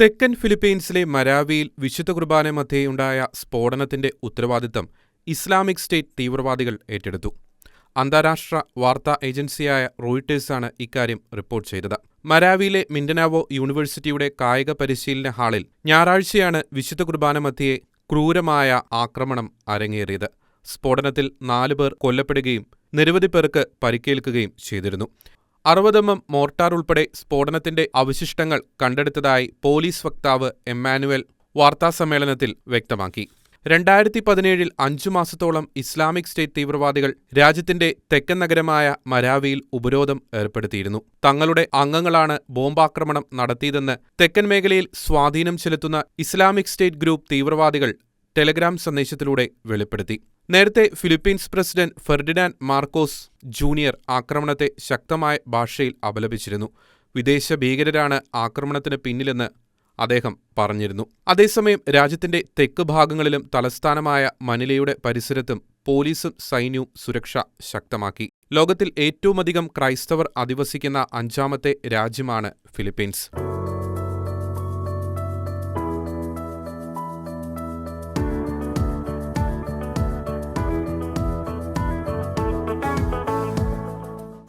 തെക്കൻ ഫിലിപ്പീൻസിലെ മരാവിയിൽ വിശുദ്ധ കുർബാന മധ്യേയുണ്ടായ സ്ഫോടനത്തിന്റെ ഉത്തരവാദിത്തം ഇസ്ലാമിക് സ്റ്റേറ്റ് തീവ്രവാദികൾ ഏറ്റെടുത്തു. അന്താരാഷ്ട്ര വാർത്താ ഏജൻസിയായ റോയിട്ടേഴ്സാണ് ഇക്കാര്യം റിപ്പോർട്ട് ചെയ്തത്. മരാവിയിലെ മിൻഡനാവോ യൂണിവേഴ്സിറ്റിയുടെ കായിക പരിശീലന ഹാളിൽ ഞായറാഴ്ചയാണ് വിശുദ്ധ കുർബാന മധ്യയെ ക്രൂരമായ ആക്രമണം അരങ്ങേറിയത്. സ്ഫോടനത്തിൽ നാലുപേർ കൊല്ലപ്പെടുകയും നിരവധി പേർക്ക് പരിക്കേൽക്കുകയും ചെയ്തിരുന്നു. അറുപതെണ്ണം മോർട്ടാർ ഉൾപ്പെടെ സ്ഫോടനത്തിന്റെ അവശിഷ്ടങ്ങൾ കണ്ടെടുത്തതായി പോലീസ് വക്താവ് എമ്മാനുവൽ വാർത്താസമ്മേളനത്തിൽ വ്യക്തമാക്കി. രണ്ടായിരത്തി പതിനേഴിൽ അഞ്ചു മാസത്തോളം ഇസ്ലാമിക് സ്റ്റേറ്റ് തീവ്രവാദികൾ രാജ്യത്തിന്റെ തെക്കൻ നഗരമായ മരാവിയിൽ ഉപരോധം ഏർപ്പെടുത്തിയിരുന്നു. തങ്ങളുടെ അംഗങ്ങളാണ് ബോംബാക്രമണം നടത്തിയതെന്ന് തെക്കൻ മേഖലയിൽ സ്വാധീനം ചെലുത്തുന്ന ഇസ്ലാമിക് സ്റ്റേറ്റ് ഗ്രൂപ്പ് തീവ്രവാദികൾ ടെലഗ്രാം സന്ദേശത്തിലൂടെ വെളിപ്പെടുത്തി. നേരത്തെ Philippines president Ferdinand Marcos junior ആക്രമണത്തെ ശക്തമായ ഭാഷയിൽ അപലപിച്ചിരുന്നു. വിദേശ ഭീകരരാണ് ആക്രമണത്തിന് പിന്നിലെന്ന് അദ്ദേഹം പറഞ്ഞിരുന്നു. അതേസമയം രാജ്യത്തിന്റെ തെക്ക് ഭാഗങ്ങളിലും തലസ്ഥാനമായ മനിലയുടെ പരിസരത്തും പോലീസും സൈന്യവും സുരക്ഷ ശക്തമാക്കി. ലോകത്തിൽ ഏറ്റവുമധികം ക്രൈസ്തവർ അധിവസിക്കുന്ന അഞ്ചാമത്തെ രാജ്യമാണ് ഫിലിപ്പീൻസ്.